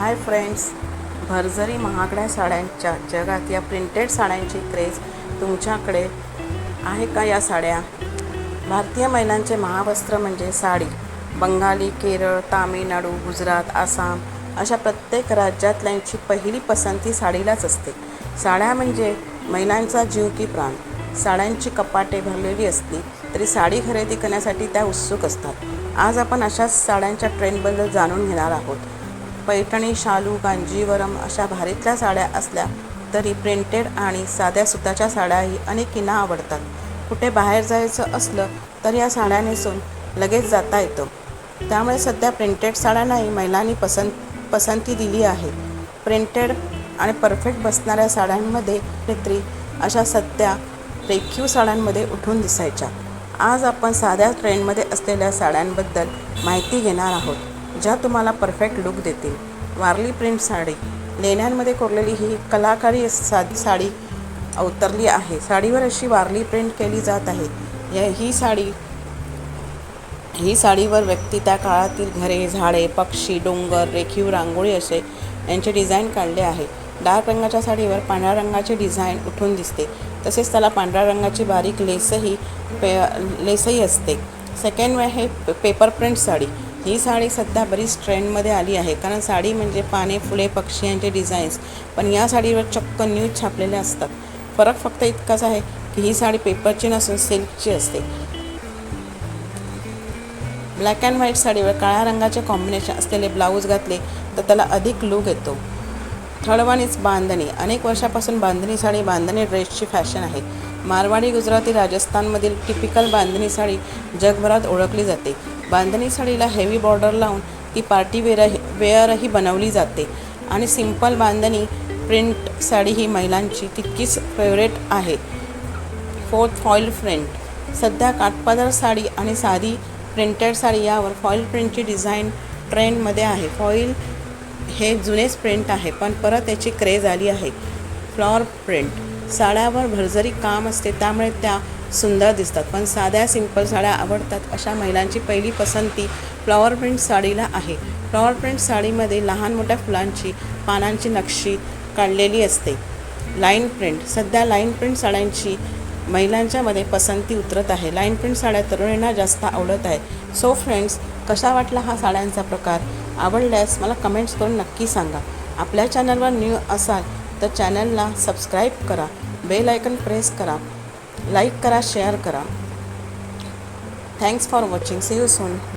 Hi friends भरजरी महागड्या साड्यांच्या जगात या प्रिंटेड साड्यांची क्रेज तुमच्याकडे आहे का या साड्या? भारतीय महिलांचे महावस्त्र म्हणजे साडी. बंगाली केरळ तामिळनाडू गुजरात आसाम अशा प्रत्येक राज्यातल्यांची पहिली पसंती साडीलाच असते. साड्या म्हणजे महिलांचा जीव की प्राण. साड्यांची कपाटे भरलेली असली तरी साडी खरेदी करण्यासाठी त्या उत्सुक असतात. आज आपण अशाच साड्यांच्या ट्रेंडबद्दल जाणून घेणार आहोत. पैठणी शालू कांजीवरम अशा भारीतल्या साड्या असल्या तरी प्रिंटेड आणि साध्या सुताच्या साड्याही अनेकींना आवडतात. कुठे बाहेर जायचं असलं तर या साड्या नेसून लगेच जाता येतं. त्यामुळे सध्या प्रिंटेड साड्यांनाही महिलांनी पसंत पसंती दिली आहे. प्रिंटेड आणि परफेक्ट बसणाऱ्या साड्यांमध्ये नेत्री अशा सध्या रेखीव साड्यांमध्ये उठून दिसायच्या. आज आपण साध्या ट्रेंडमध्ये असलेल्या साड्यांबद्दल माहिती घेणार आहोत. ज्या तुम्हाला परफेक्ट लुक देतील. वारली प्रिंट साडी. लेण्यांमध्ये कोरलेली ही कलाकारी साधी साडी अवतरली आहे. साडीवर अशी वारली प्रिंट केली जात आहे. या ही साडी ही साडीवर व्यक्ती त्या काळातील घरे झाडे पक्षी डोंगर रेखीव रांगोळी असे यांचे डिझाईन काढले आहे. डार्क रंगाच्या साडीवर पांढऱ्या रंगाचे डिझाईन उठून दिसते. तसेच त्याला पांढऱ्या रंगाची बारीक लेसही पे लेसही असते. सेकंड वे हे पेपर प्रिंट साडी. ही साडी सध्या बरीच ट्रेंडमध्ये आली आहे. कारण साडी म्हणजे पाने फुले पक्षी यांचे डिझाईन्स पण या साडीवर चक्क न्यूज छापलेले असतात. फरक फक्त इतकाच आहे की ही साडी पेपरची नसून सिल्कची असते. ब्लॅक अँड व्हाईट साडीवर काळ्या रंगाचे कॉम्बिनेशन असलेले ब्लाऊज घातले तर त्याला अधिक लूक येतो. थळवानीच बांधणी. अनेक वर्षापासून बांधणी साडी बांधणी ड्रेसची फॅशन आहे. मारवाडी गुजराती राजस्थानमधील टिपिकल बांधणी साडी जगभरात ओळखली जाते. बांधणी साडीला हेवी बॉर्डर लावून ती पार्टी वेअर वेअरही बनवली जाते. आणि सिंपल बांधणी प्रिंट साडी ही महिलांची तितकीच फेवरेट आहे. फोर्थ फॉईल प्रिंट सध्या काठपदर साडी आणि साधी प्रिंटेड साडी यावर फॉईल प्रिंटची डिझाईन ट्रेंडमध्ये आहे. फॉईल हे जुनेच प्रिंट आहे पण परत याची क्रेज आली आहे. फ्लॉवर प्रिंट साड्यावर भरजरी काम असते त्यामुळे त्या सुंदर दिसतात. पण साध्या सिंपल साड्या आवडतात अशा महिलांची पहिली पसंती फ्लॉवर प्रिंट साडीला आहे. फ्लॉवर प्रिंट साडीमध्ये लहान मोठ्या फुलांची पानांची नक्षी काढलेली असते. लाईन प्रिंट सध्या लाईन प्रिंट साड्यांची महिलांच्यामध्ये पसंती उतरत आहे. लाईन प्रिंट साड्या तरुणींना जास्त आवडत आहे. सो फ्रेंड्स कसा वाटला हा साड्यांचा प्रकार? आवडल्यास मला कमेंट्स करून नक्की सांगा. आपल्या चॅनलवर न्यू असाल तर चॅनलला सबस्क्राईब करा. बेल आयकन प्रेस करा. लाईक करा शेअर करा. Thanks for watching see you soon